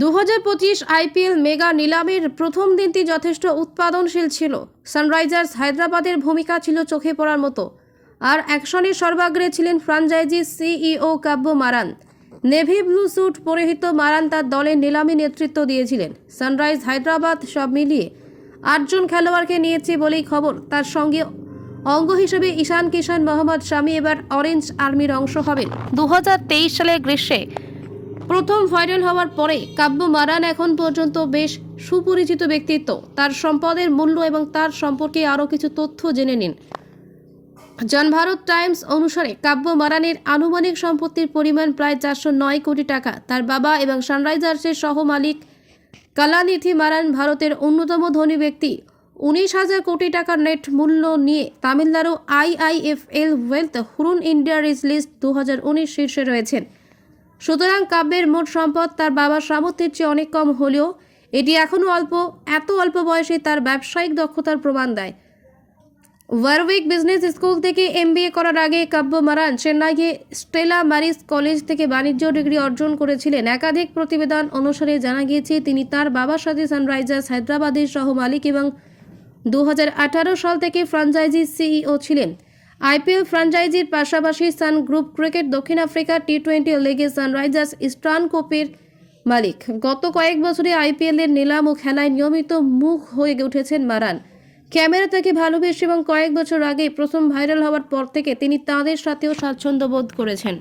দু হাজার পঁচিশ আইপিএল মেগা নিলামের প্রথম দিনটি যথেষ্ট উৎপাদনশীল ছিল। সানরাইজার্স হায়দ্রাবাদের ভূমিকা ছিল চোখে পড়ার মতো। আর অ্যাকশনের সর্বাগ্রে ছিলেন franchise CEO Kavya Maran. Navy blue suit পরিহিত মারান তার দলের নিলামে নেতৃত্ব দিয়েছিলেন। সানরাইজ হায়দ্রাবাদ সব মিলিয়ে আটজন খেলোয়াড়কে নিয়েছে বলেই খবর। তার সঙ্গে অঙ্গ হিসেবে ঈশান কিষান মোহাম্মদ শামি এবার অরেঞ্জ আর্মির অংশ হবেন। দু সালের গ্রীষ্মে প্রথম ভাইরাল হওয়ার পরে কাব্য মারান এখন পর্যন্ত বেশ সুপরিচিত ব্যক্তিত্ব। তার সম্পদের মূল্য এবং তার সম্পর্কে আরও কিছু তথ্য জেনে নিন। জনভারত টাইমস অনুসারে কাব্য মারানের আনুমানিক সম্পত্তির পরিমাণ প্রায় চারশো নয় কোটি টাকা। তার বাবা এবং সানরাইজার্সের সহ মালিক কালানিধি মারান ভারতের অন্যতম ধনী ব্যক্তি। উনিশ হাজার কোটি টাকার নেট মূল্য নিয়ে Tamil Nadu IIFL Wealth Hurun India rich list দু হাজার উনিশ শীর্ষে রয়েছেন। সুতরাং কাব্যের মোট সম্পদ তার বাবার সামর্থ্যের চেয়ে অনেক কম হলেও এটি এখনও অল্প, এত অল্প বয়সে তার ব্যবসায়িক দক্ষতার প্রমাণ দেয়। ওয়ারউইক বিজনেস স্কুল থেকে এমবিএ করার আগে কাব্য মারান চেন্নাইয়ে স্টেলা মারিস কলেজ থেকে বাণিজ্য ডিগ্রি অর্জন করেছিলেন। একাধিক প্রতিবেদন অনুসারে জানা গিয়েছে, তিনি তার বাবার সাথে সানরাইজার্স হায়দ্রাবাদের সহ মালিক এবং দু হাজার আঠারো সাল থেকে ফ্রাঞ্চাইজি সিইও ছিলেন। আইপিএল ফ্র্যাঞ্চাইজির পাশাপাশি সান গ্রুপ ক্রিকেট দক্ষিণ আফ্রিকা টি টোয়েন্টি লিগে সানরাইজার্স ইস্টার্ন কোপের মালিক। গত কয়েক বছরে আইপিএলের নিলাম ও খেলায় নিয়মিত মুখ হয়ে উঠেছেন মারান। ক্যামেরা তাকে ভালোবেসে এবং কয়েক বছর আগে প্রথম ভাইরাল হওয়ার পর থেকে তিনি তাঁদের সাথেও স্বাচ্ছন্দ্য বোধ করেছেন।